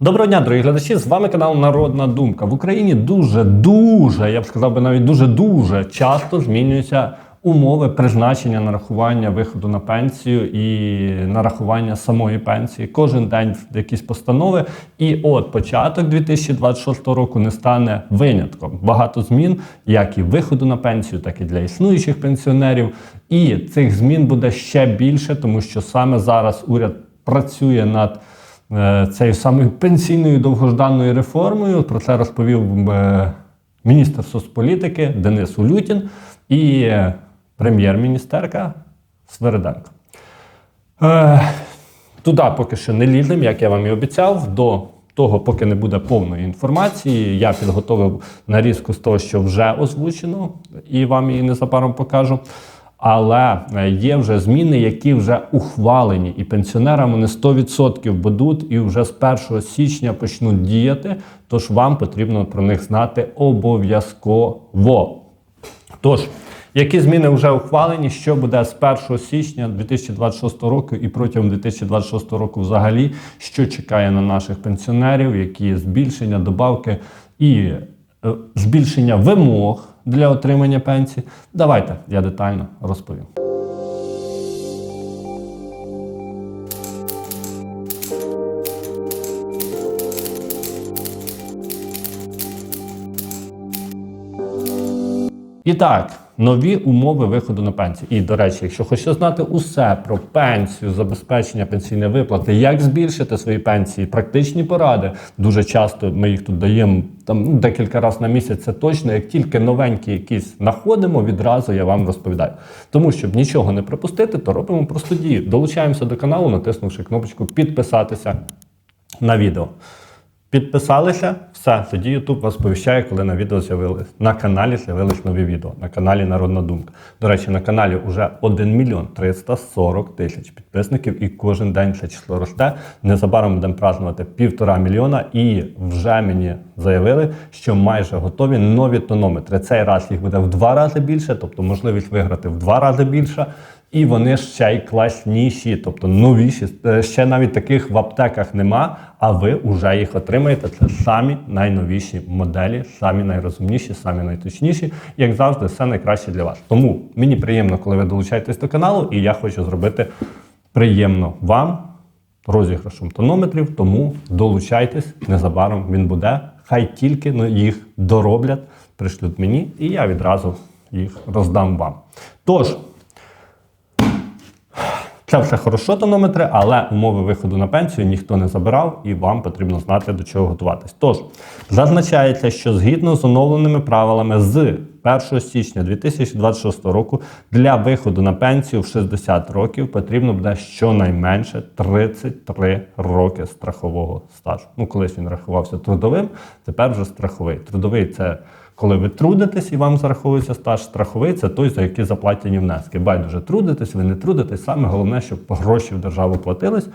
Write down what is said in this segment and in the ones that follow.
Доброго дня, дорогі глядачі! З вами канал Народна Думка. В Україні дуже дуже, я б сказав би навіть дуже дуже часто змінюються умови призначення нарахування виходу на пенсію і нарахування самої пенсії. Кожен день якісь постанови. І от початок 2026 року не стане винятком. Багато змін, як і виходу на пенсію, так і для існуючих пенсіонерів. І цих змін буде ще більше, тому що саме зараз уряд працює над цією самою пенсійною довгожданною реформою. Про це розповів е, міністр соцполітики Денис Улютін і е, прем'єр-міністерка Свериденко. Е, туди поки що не лізем, як я вам і обіцяв. До того, поки не буде повної інформації, я підготовив нарізку з того, що вже озвучено, і вам її незабаром покажу. Але е, є вже зміни, які вже ухвалені, і пенсіонерам вони 100% будуть і вже з 1 січня почнуть діяти. Тож вам потрібно про них знати обов'язково. Тож, які зміни вже ухвалені, що буде з 1 січня 2026 року і протягом 2026 року взагалі, що чекає на наших пенсіонерів, які збільшення, добавки і збільшення вимог для отримання пенсії. Давайте я детально розповім. І так, нові умови виходу на пенсію. І, до речі, якщо хочете знати усе про пенсію, забезпечення пенсійної виплати, як збільшити свої пенсії, практичні поради, дуже часто ми їх тут даємо там ну, декілька разів на місяць, це точно. Як тільки новенькі якісь знаходимо, відразу я вам розповідаю. Тому щоб нічого не пропустити, то робимо просто дію. Долучаємося до каналу, натиснувши кнопочку підписатися на відео. Підписалися, все, тоді YouTube вас сповіщає, коли на відео з'явились. На каналі з'явились нові відео. На каналі Народна Думка. До речі, на каналі вже 1 мільйон 340 тисяч підписників, і кожен день це число росте. Незабаром будемо празднувати півтора мільйона, і вже мені заявили, що майже готові нові тонометри. Цей раз їх буде в два рази більше, тобто можливість виграти в два рази більше. І вони ще й класніші, тобто новіші. Е, Ще навіть таких в аптеках нема, а ви вже їх отримаєте. Це самі найновіші моделі, самі найрозумніші, самі найточніші. Як завжди, все найкраще для вас. Тому мені приємно, коли ви долучаєтесь до каналу, і я хочу зробити приємно вам розіграшом тонометрів. Тому долучайтесь незабаром. Він буде. Хай тільки ну, їх дороблять, пришлють мені, і я відразу їх роздам вам. Тож. Це все хорошо тонометри, але умови виходу на пенсію ніхто не забирав, і вам потрібно знати, до чого готуватись. Тож, зазначається, що згідно з оновленими правилами з 1 січня 2026 року для виходу на пенсію в 60 років потрібно буде щонайменше 33 роки страхового стажу. Ну, колись він рахувався трудовим, тепер вже страховий. Трудовий це коли ви трудитесь і вам зараховується стаж страховий, це той, за який заплатені внески. Байдуже трудитесь, ви не трудитесь. Саме головне, щоб гроші в державу платились,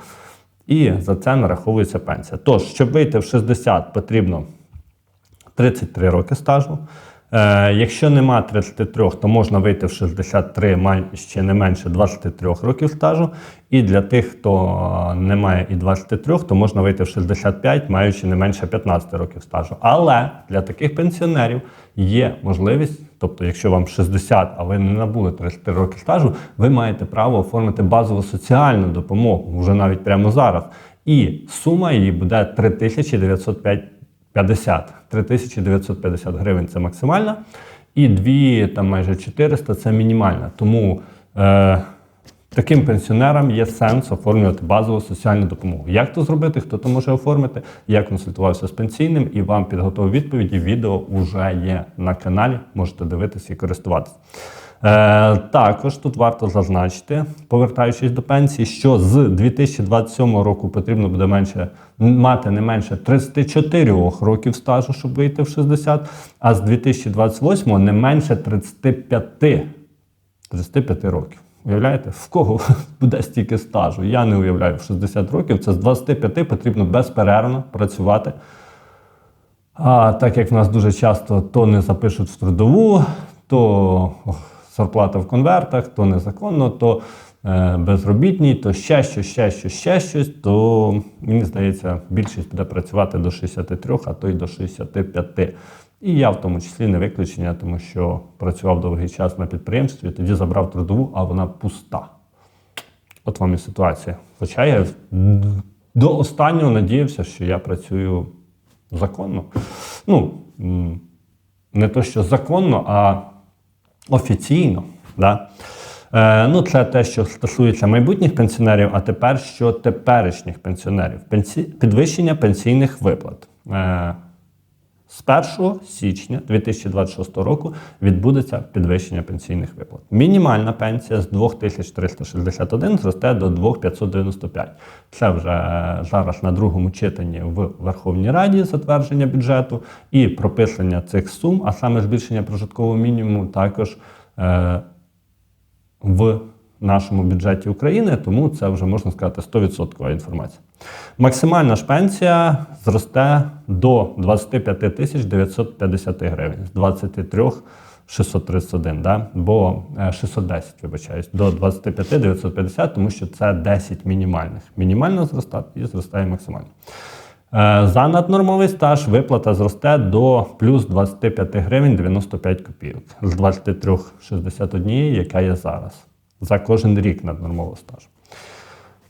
і за це нараховується пенсія. Тож, щоб вийти в 60, потрібно 33 роки стажу. Е, якщо нема 33, то можна вийти в 63, май ще не менше 23 років стажу. І для тих, хто не має і 23, то можна вийти в 65, маючи не менше 15 років стажу. Але для таких пенсіонерів є можливість, тобто, якщо вам 60, а ви не набули 33 роки стажу, ви маєте право оформити базову соціальну допомогу вже навіть прямо зараз. І сума її буде 3905 50. 3950 гривень це максимальна. І 2, там майже 400 це мінімальна. Тому е, таким пенсіонерам є сенс оформлювати базову соціальну допомогу. Як то зробити, хто то може оформити? Я консультувався з пенсійним і вам підготував відповіді. Відео вже є на каналі. Можете дивитися і користуватися. Е, також тут варто зазначити, повертаючись до пенсії, що з 2027 року потрібно буде менше мати не менше 34 років стажу, щоб вийти в 60, а з 2028 не менше 35, 35 років. Уявляєте, в кого буде стільки стажу? Я не уявляю, в 60 років це з 25 потрібно безперервно працювати. А так як в нас дуже часто то не запишуть в трудову, то зарплата в конвертах, то незаконно, то е, безробітні, то ще щось, ще щось, ще щось, то мені здається, більшість буде працювати до 63, а то й до 65. І я в тому числі не виключення, тому що працював довгий час на підприємстві, тоді забрав трудову, а вона пуста. От вам і ситуація. Хоча я до останнього надіявся, що я працюю законно. Ну, не то, що законно, а офіційно. Да? Е, ну, це те, що стосується майбутніх пенсіонерів, а тепер що теперішніх пенсіонерів. Пенсі... Підвищення пенсійних виплат. Е, з 1 січня 2026 року відбудеться підвищення пенсійних виплат. Мінімальна пенсія з 2361 зросте до 2595. Це вже зараз на другому читанні в Верховній Раді затвердження бюджету і прописання цих сум, а саме збільшення прожиткового мінімуму, також е, в нашому бюджеті України, тому це вже можна сказати 100% інформація. Максимальна ж пенсія зросте до 25 тисяч 950 гривень з 23 631, да? бо е, 610, вибачаюсь, до 25 950, тому що це 10 мінімальних. Мінімально зростає і зростає максимально. Е, За наднормовий стаж виплата зросте до плюс 25 гривень 95 копійок з 23,61, яка є зараз. За кожен рік наднормового стажу.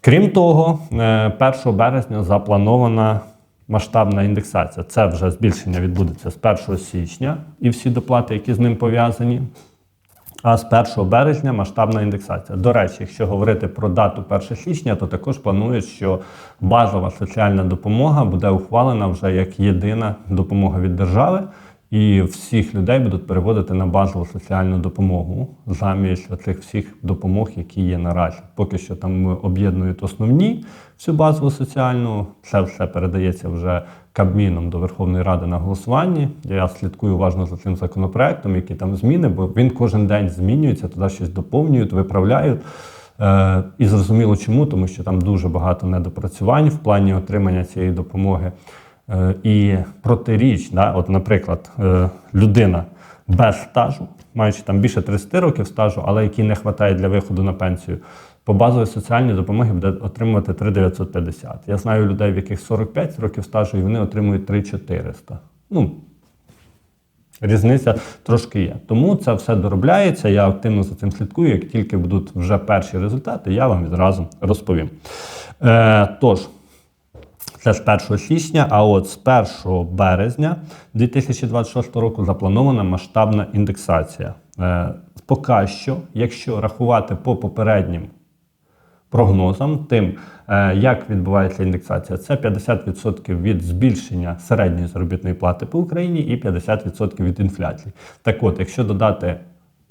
Крім того, е, 1 березня запланована масштабна індексація. Це вже збільшення відбудеться з 1 січня і всі доплати, які з ним пов'язані. А з 1 березня масштабна індексація. До речі, якщо говорити про дату 1 січня, то також планують, що базова соціальна допомога буде ухвалена вже як єдина допомога від держави, і всіх людей будуть переводити на базову соціальну допомогу замість цих всіх допомог, які є наразі. Поки що там об'єднують основні всю базову соціальну. Це все передається вже Кабміном до Верховної Ради на голосуванні. Я слідкую уважно за цим законопроектом, які там зміни, бо він кожен день змінюється, туди щось доповнюють, виправляють. Е, і зрозуміло чому, тому що там дуже багато недопрацювань в плані отримання цієї допомоги. Е, і протиріч, да, от, наприклад, е, людина без стажу, маючи там більше 30 років стажу, але який не вистачає для виходу на пенсію, по базовій соціальній допомоги буде отримувати 3950. Я знаю людей, в яких 45 років стажу, і вони отримують 3400. Ну, Різниця трошки є. Тому це все доробляється. Я активно за цим слідкую. Як тільки будуть вже перші результати, я вам відразу розповім. Е, тож, це з 1 січня, а от з 1 березня 2026 року запланована масштабна індексація. Е, поки що, якщо рахувати по попереднім прогнозам, тим, е, як відбувається індексація, це 50% від збільшення середньої заробітної плати по Україні і 50% від інфляції. Так от, якщо додати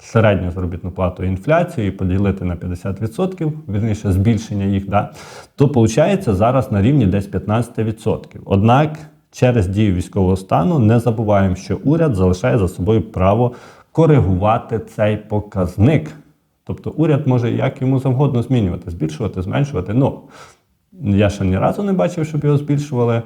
середню заробітну плату і інфляцію і поділити на 50%, вірніше збільшення їх, да, то виходить зараз на рівні десь 15%. Однак через дію військового стану не забуваємо, що уряд залишає за собою право коригувати цей показник. Тобто уряд може як йому завгодно змінювати, збільшувати, зменшувати. Ну, я ще ні разу не бачив, щоб його збільшували.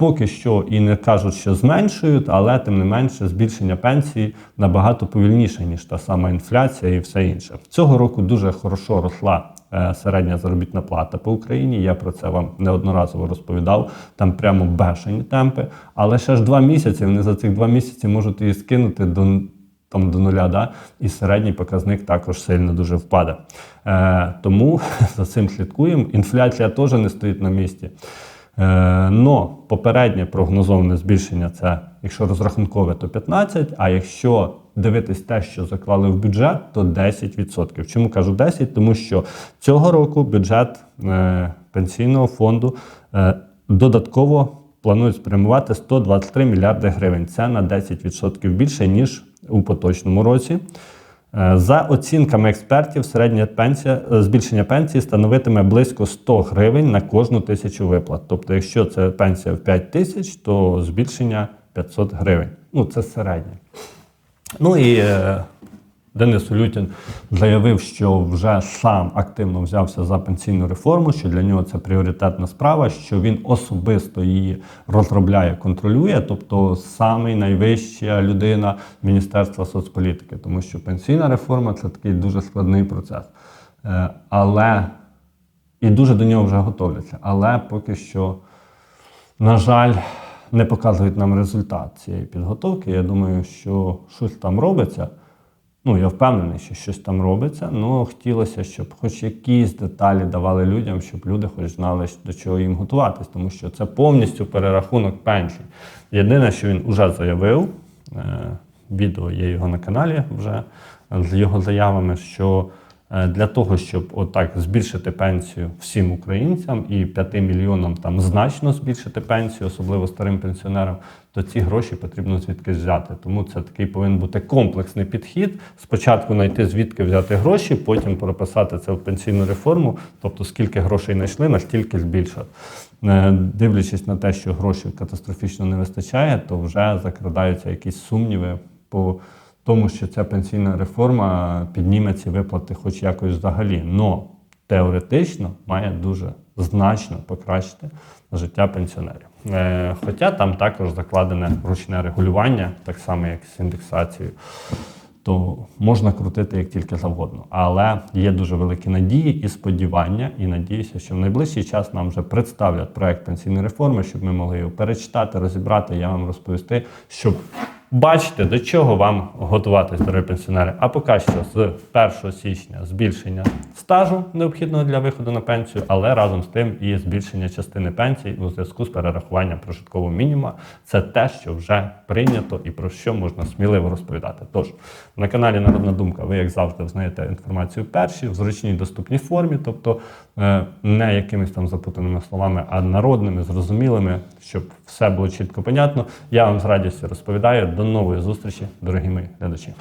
Поки що і не кажуть, що зменшують, але тим не менше збільшення пенсії набагато повільніше, ніж та сама інфляція і все інше. Цього року дуже хорошо росла е, середня заробітна плата по Україні. Я про це вам неодноразово розповідав. Там прямо бешені темпи. Але ще ж два місяці. Вони за цих два місяці можуть її скинути до там до нуля, да? і середній показник також сильно дуже впаде. Е, Тому за цим слідкуємо. Інфляція теж не стоїть на місці. Е, но попереднє прогнозоване збільшення це, якщо розрахункове, то 15, а якщо дивитись те, що заклали в бюджет, то 10%. Чому кажу 10? Тому що цього року бюджет е, пенсійного фонду е, додатково планують спрямувати 123 мільярди гривень. Це на 10% більше, ніж у поточному році. Е, За оцінками експертів, середня пенсія, е, збільшення пенсії становитиме близько 100 гривень на кожну тисячу виплат. Тобто, якщо це пенсія в 5 тисяч, то збільшення 500 гривень. Ну, це середнє. Ну і е, Денис Улютін заявив, що вже сам активно взявся за пенсійну реформу, що для нього це пріоритетна справа, що він особисто її розробляє, контролює, тобто самий найвища людина Міністерства соцполітики, тому що пенсійна реформа це такий дуже складний процес. Е, але і дуже до нього вже готовляться. Але поки що, на жаль, не показують нам результат цієї підготовки. Я думаю, що щось там робиться. Ну, я впевнений, що щось там робиться. Ну, хотілося, щоб хоч якісь деталі давали людям, щоб люди хоч знали, до чого їм готуватись, тому що це повністю перерахунок пенсій. Єдине, що він вже заявив, е, відео є його на каналі вже з його заявами, що для того, щоб отак збільшити пенсію всім українцям і 5 мільйонам там значно збільшити пенсію, особливо старим пенсіонерам, то ці гроші потрібно звідки взяти. Тому це такий повинен бути комплексний підхід. Спочатку знайти звідки взяти гроші, потім прописати це в пенсійну реформу, тобто скільки грошей знайшли, настільки збільшити. Е, Дивлячись на те, що грошей катастрофічно не вистачає, то вже закрадаються якісь сумніви по тому, що ця пенсійна реформа підніме ці виплати хоч якось взагалі. Но теоретично має дуже значно покращити життя пенсіонерів. Е, Хоча там також закладене ручне регулювання, так само як з індексацією, то можна крутити як тільки завгодно. Але є дуже великі надії і сподівання, і надіюся, що в найближчий час нам вже представлять проект пенсійної реформи, щоб ми могли його перечитати, розібрати, я вам розповісти, щоб бачити, до чого вам готуватись, дорогі пенсіонери. А поки що з 1 січня збільшення стажу необхідного для виходу на пенсію, але разом з тим і збільшення частини пенсій у зв'язку з перерахуванням прожиткового мінімуму. Це те, що вже прийнято і про що можна сміливо розповідати. Тож на каналі Народна Думка ви, як завжди, знаєте інформацію перші в зручній доступній формі, тобто не якимись там запутаними словами, а народними, зрозумілими, щоб все було чітко понятно. Я вам з радістю розповідаю. До нової зустрічі, дорогі мої глядачі.